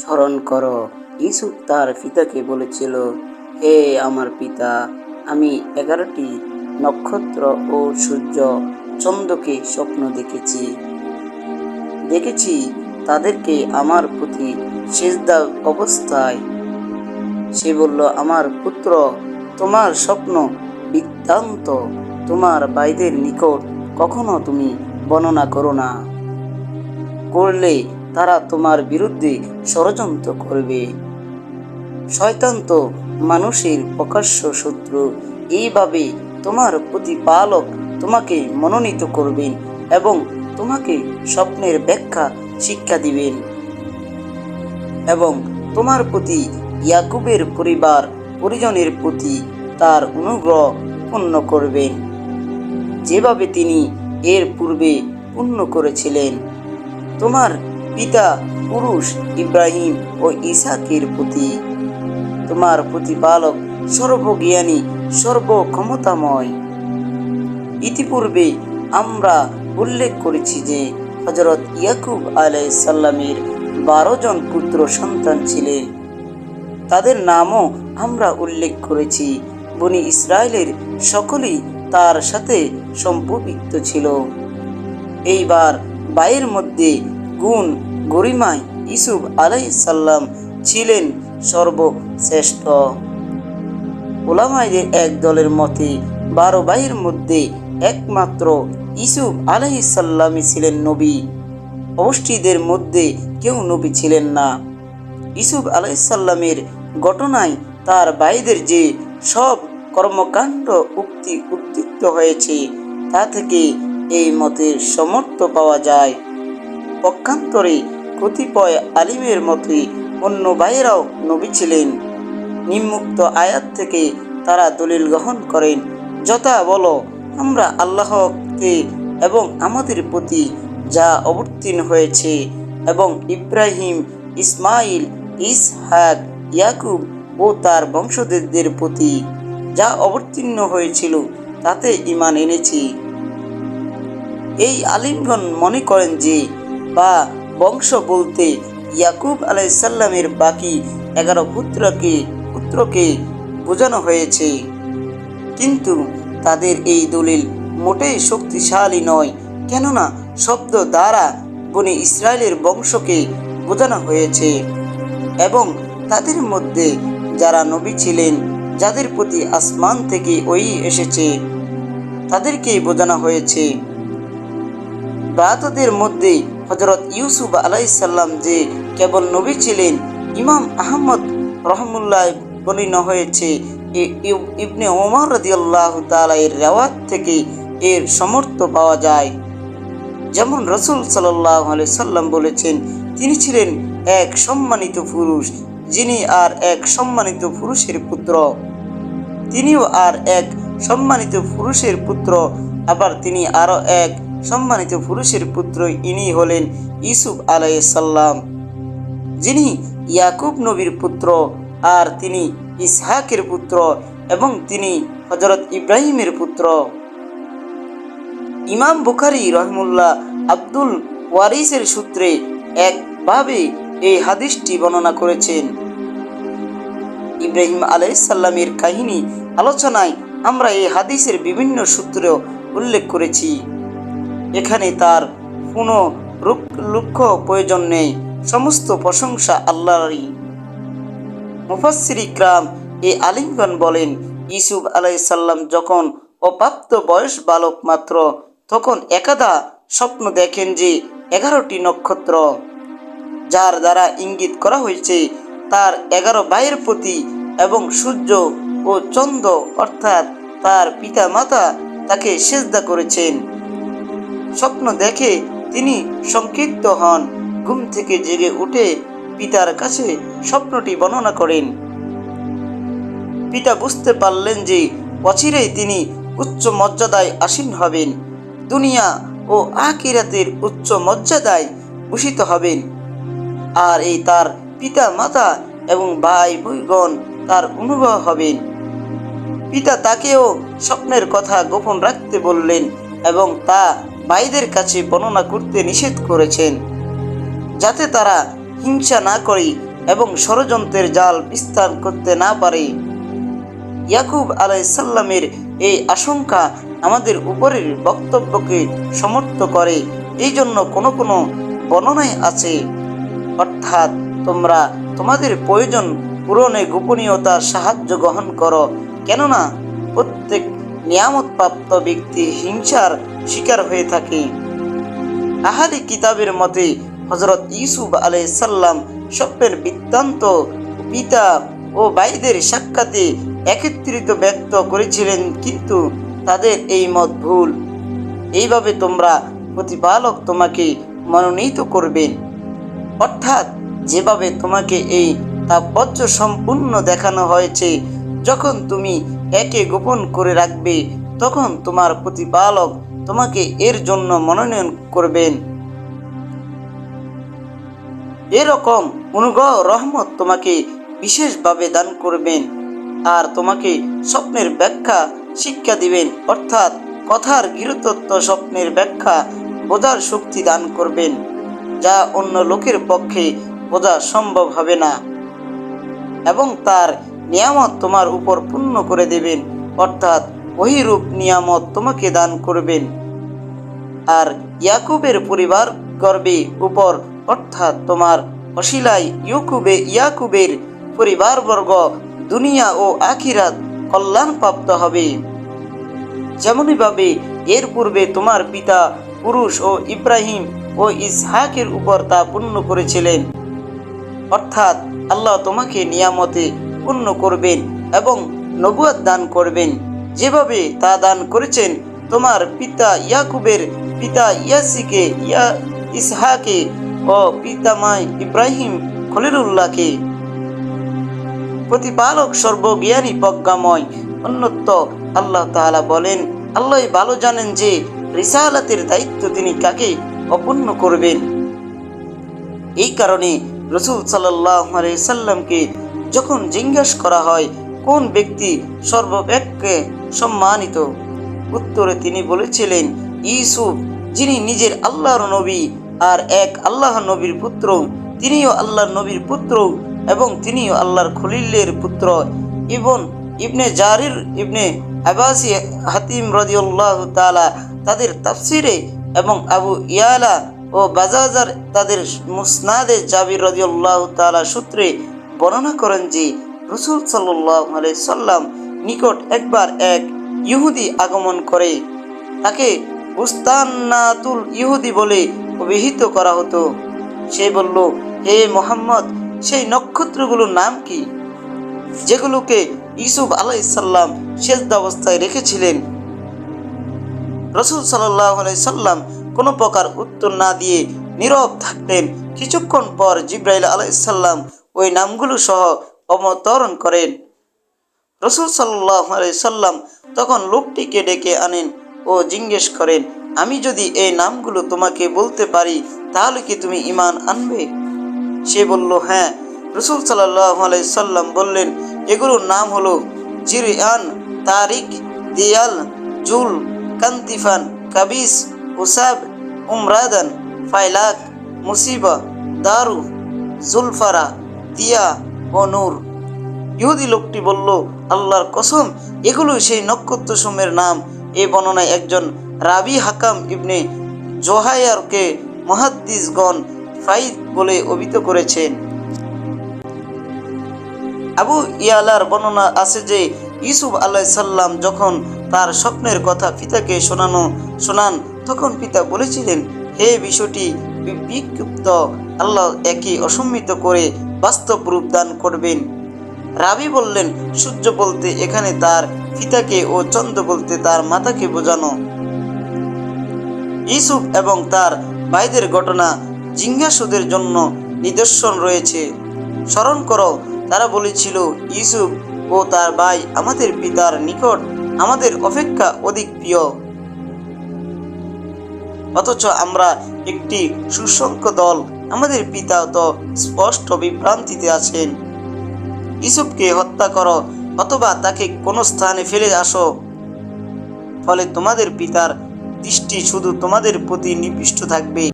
স্মরণ করো ইসুফ তার পিতাকে বলেছিল, হে আমার পিতা, আমি এগারোটি নক্ষত্র ও সূর্য চন্দ্রকে স্বপ্ন দেখেছি। দেখেছি তাদেরকে আমার প্রতি সেজদা অবস্থায়। সে বলল, আমার পুত্র, তোমার স্বপ্ন বৃত্তান্ত। তোমার বাইদের নিকট কখনো তুমি বর্ণনা করো না। করলে তারা তোমার বিরুদ্ধে ষড়যন্ত্র করবে। শয়তান তো মানুষের প্রকাশ্য শত্রু। এইভাবে তোমার প্রতিপালক তোমাকে মনোনীত করবেন এবং তোমাকে স্বপ্নের ব্যাখ্যা শিক্ষা দিবেন। এবং তোমার প্রতি ইয়াকুবের পরিবার, পরিজনের প্রতি তার অনুগ্রহ পূর্ণ করবেন। যেভাবে তিনি এর পূর্বে পূর্ণ করেছিলেন, তোমার পিতা, পুরুষ ইব্রাহিম ও ইসাকের প্রতি। তোমার প্রতিপালক সর্বজ্ঞানী, সর্বক্ষমতাময়। ইতিপূর্বে আমরা উল্লেখ করেছি যে হজরত ইয়াকুব আলাই সাল্লামের বারো জন পুত্র সন্তান ছিলেন। তাদের নামও আমরা উল্লেখ করেছি। বনি ইসরায়েলের সকলেই তার সাথে সম্পর্কিত ছিল। এইবার বাইয়ের মধ্যে গুণ গরিমায় ইসুফ আলাইসাল্লাম ছিলেন সর্বশ্রেষ্ঠ। ওলামাইদের এক দলের মতে বারো ভাইয়ের মধ্যে একমাত্র ইসুফ আলাইসাল্লামই ছিলেন নবী। অবষ্টিদের মধ্যে কেউ নবী ছিলেন না। ইসুফ আলাইসাল্লামের ঘটনায় তার ভাইদের যে সব কর্মকাণ্ড উক্তি উদ্দীপ্ত হয়েছে, তা থেকে এই মতের সমর্থ পাওয়া যায়। পক্ষান্তরে কতিপয় আলিমের মতোই অন্য ভাইয়েরাও নবী ছিলেন। নিম্মুক্ত আয়াত থেকে তারা দলিল গ্রহণ করেন, যথা বলো, আমরা আল্লাহকে এবং আমাদের প্রতি যা অবতীর্ণ হয়েছে এবং ইব্রাহিম ইসমাইল ইসহাক, ইয়াকুব ও তার বংশধরদের প্রতি যা অবতীর্ণ হয়েছিল, তাতে ইমান এনেছি। এই আলিমগণ মনে করেন যে, বা বংশ বলতে ইয়াকুব আলাইসাল্লামের বাকি এগারো পুত্রকে পুত্রকে বোঝানো হয়েছে। কিন্তু তাদের এই দলিল মোটেই শক্তিশালী নয়, কেননা শব্দ দ্বারা বনি ইসরায়েলের বংশকে বোঝানো হয়েছে এবং তাদের মধ্যে যারা নবী ছিলেন, যাদের প্রতি আসমান থেকে ওই এসেছে, তাদেরকেই বোঝানো হয়েছে। ব্রাতদের মধ্যে হজরত ইউসুফ আলাইসাল্লাম যে কেবল নবী ছিলেন, ইমাম আহমদ রহমুল্লাহ বর্ণিত হয়েছে ইবনে ওমর রদিয়াল্লাহ তালাইয়ের রেওয়াত থেকে এর সমর্থ পাওয়া যায়। যেমন রসুল সাল্লাহ সাল্লাম বলেছেন, তিনি ছিলেন এক সম্মানিত পুরুষ, যিনি আর এক সম্মানিত পুরুষের পুত্র। তিনিও আর এক সম্মানিত পুরুষের পুত্র, আবার তিনি আরও এক সম্মানিত পুরুষের পুত্র ইনি হলেন ইসুফ আলাইসাল্লাম যিনি ইয়াকুব নবীর পুত্র আর তিনি ইসহাকের পুত্র এবং তিনি হজরত ইব্রাহিমের পুত্র। ইমাম বুখারি রহমুল্লাহ আব্দুল ওয়ারিসের সূত্রে একভাবে এই হাদিসটি বর্ণনা করেছেন। ইব্রাহিম আলাইসাল্লামের কাহিনী আলোচনায় আমরা এই হাদিসের বিভিন্ন সূত্রেও উল্লেখ করেছি। এখানে তার কোনো লক্ষ্য প্রয়োজন নেই। সমস্ত প্রশংসা আল্লাহরই। মুফাসসির ইকরাম এ আলিমগণ বলেন ইসুফ আলাইসাল্লাম যখন অপ্রাপ্ত বয়স বালক মাত্র, তখন একাদা স্বপ্ন দেখেন যে এগারোটি নক্ষত্র, যার দ্বারা ইঙ্গিত করা হয়েছে তার এগারো ভাইয়ের প্রতি এবং সূর্য ও চন্দ্র অর্থাৎ তার পিতা মাতা তাকে সেজদা করেছেন। স্বপ্ন দেখে তিনি সংক্ষিপ্ত হন। ঘুম থেকে জেগে উঠে পিতার কাছে স্বপ্নটি বর্ণনা করেন। পিতা বুঝতে পারলেন যে অচিরেই তিনি উচ্চ মর্যাদায় আসীন হবেন। দুনিয়া ও আকিরাতের উচ্চ মর্যাদায় ভূষিত হবেন। আর এই তার পিতা মাতা এবং ভাই বইগণ তার অনুভব হবেন। পিতা তাকেও স্বপ্নের কথা গোপন রাখতে বললেন এবং তা ভাইদের কাছে বর্ণনা করতে নিষেধ করেছেন, যাতে তারা হিংসা না করে এবং ষড়যন্ত্রের জাল বিস্তার করতে না পারে। ইয়াকুব আলাইসাল্লামের এই আশঙ্কা আমাদের উপরের বক্তব্যকে সমর্থ করে। এই জন্য কোনো কোনো বর্ণনায় আছে। অর্থাৎ তোমরা তোমাদের প্রয়োজন পূরণে গোপনীয়তার সাহায্য গ্রহণ করো। কেননা প্রত্যেক নিয়ামতপ্রাপ্ত ব্যক্তি হিংসার শিকার হয়ে থাকে। আহালি কিতাবের মতে হজরত ইউসুফ আলাইসাল্লাম স্বপ্নের বৃত্তান্ত পিতা ও ভাইদের সাক্ষাতে একত্রিত ব্যক্ত করেছিলেন, কিন্তু তাদের এই মত ভুল। এইভাবে তোমরা প্রতিপালক তোমাকে মনোনীত করবেন অর্থাৎ যেভাবে তোমাকে এই তাৎপর্য সম্পূর্ণ দেখানো হয়েছে, যখন তুমি একে গোপন করে রাখবে, তখন তোমার প্রতিপালক তোমাকে এর জন্য মনোনয়ন করবেন। এরকম অনুগ্রহ রহমত তোমাকে বিশেষভাবে দান করবেন আর তোমাকে স্বপ্নের ব্যাখ্যা শিক্ষা দিবেন। অর্থাৎ কথার গৃহতত্ত্ব স্বপ্নের ব্যাখ্যা বোঝার শক্তি দান করবেন, যা অন্য লোকের পক্ষে বোঝা সম্ভব হবে না। এবং তার নিয়ামত তোমার উপর পূর্ণ করে দেবেন। অর্থাৎ ওহিরূপ নিয়ামত তোমাকে দান করবেন। আর ইয়াকুবের পরিবার গর্বে উপর, অর্থাৎ তোমার অশিলায় ইউকুবে, ইয়াকুবের পরিবারবর্গ দুনিয়া ও আখিরাত কল্যাণপ্রাপ্ত হবে। যেমনইভাবে এর পূর্বে তোমার পিতা পুরুষ ও ইব্রাহিম ও ইসহাকের উপর তা পূর্ণ করেছিলেন। অর্থাৎ আল্লাহ তোমাকে নিয়ামতে পূর্ণ করবেন এবং নবুয়াদ দান করবেন। যেভাবে তা দান করেছেন, তোমার পিতা ইয়াকুবের পিতা ইয়াসিকে, ইয়া ইসহাকে ও পিতামায় ইব্রাহিম খলিলুল্লাহকে। প্রতিপালক সর্বজ্ঞানী প্রজ্ঞাময় অন্যত্র আল্লাহ তাআলা বলেন, আল্লাহ ভালো জানেন যে রিসালাতের দায়িত্ব তিনি কাকে অপূর্ণ করবেন। এই কারণে রসুল সাল্লাহ সাল্লামকে যখন জিজ্ঞাস করা হয়, কোন ব্যক্তি সর্বব্যাপকে সম্মানিত। উত্তরে তিনি বলেছিলেন ইসুফ যিনি নিজের আল্লাহর নবী আর এক আল্লাহ নবীর পুত্র, তিনিও আল্লাহর নবীর পুত্র এবং তিনিও আল্লাহর খলিলের পুত্র। ইবন, ইবনে জারির ইবনে আবাসি হাতিম রদিউল্লাহ তালা তাদের তাফসিরে এবং আবু ইয়ালা ও বাজাজার তাদের মুসনাদে জাবির রদিউল্লাহ তালা সূত্রে বর্ণনা করেন যে, রসুল সাল্লাহ সাল্লাম নিকট একবার এক ইহুদি আগমন করে। তাকে বুস্তান্নাতুল ইহুদি বলে অভিহিত করা হতো। সে বলল, হে মোহাম্মদ, সেই নক্ষত্রগুলোর নাম কি? যেগুলোকে ইসুফ আলাইসাল্লাম সেজদা অবস্থায় রেখেছিলেন। রসুল সাল্লাম কোনো প্রকার উত্তর না দিয়ে নীরব থাকতেন। কিছুক্ষণ পর জিব্রাইল আলাইসাল্লাম ওই নামগুলো সহ অবতরণ করেন। রসুল সাল্লাহ সাল্লাম তখন লোকটিকে ডেকে আনেন ও জিজ্ঞেস করেন, আমি যদি এই নামগুলো তোমাকে বলতে পারি, তাহলে কি তুমি ইমান আনবে? সে বলল হ্যাঁ। রসুল সাল্লাহ সাল্লাম বললেন, এগুলোর নাম হলো জিরিয়ান তারিক, দিয়াল, জুল, কান্তিফান, কাবিস, উসাব, উমরাদান, ফাইলাক, মুসিবা দারু জুলফারা, দিয়া ও নূর। ইহুদি লোকটি বলল আল্লাহর কসম এগুলো সেই নক্ষত্র সমূহের নাম। এই বর্ণনায় একজন রাবি হাকাম ইবনে জোহায়ারকে মহাদ্দিসগণ ফাইদ বলে অভিহিত করেছেন। আবু ইয়ালার বর্ণনা আছে যে, ইউসুফ আল্লাহ সাল্লাম যখন তার স্বপ্নের কথা পিতাকে শোনানো, শোনান, তখন পিতা বলেছিলেন, হে বিষয়টি বিক্ষিপ্ত, আল্লাহ একই অসম্মিত করে বাস্তব রূপ দান করবেন। রাবি বললেন, সূর্য বলতে এখানে তার পিতাকে ও চন্দ্র বলতে তার মাতাকে বোঝানো। ইসুফ এবং তার ভাইদের ঘটনা জিজ্ঞাসুদের জন্য নিদর্শন রয়েছে। স্মরণ করো, তারা বলেছিল ইসুফ ও তার ভাই আমাদের পিতার নিকট আমাদের অপেক্ষা অধিক প্রিয়। অথচ আমরা একটি সুসংখ্য দল, আমাদের পিতা তো স্পষ্ট বিভ্রান্তিতে আছেন। ইসুফকে হত্যা করো, অথবা তাকে কোনো স্থানে ফেলে আসো। ফলে তোমাদের পিতার দৃষ্টি শুধু তোমাদের প্রতি নিবিষ্ট থাকবে।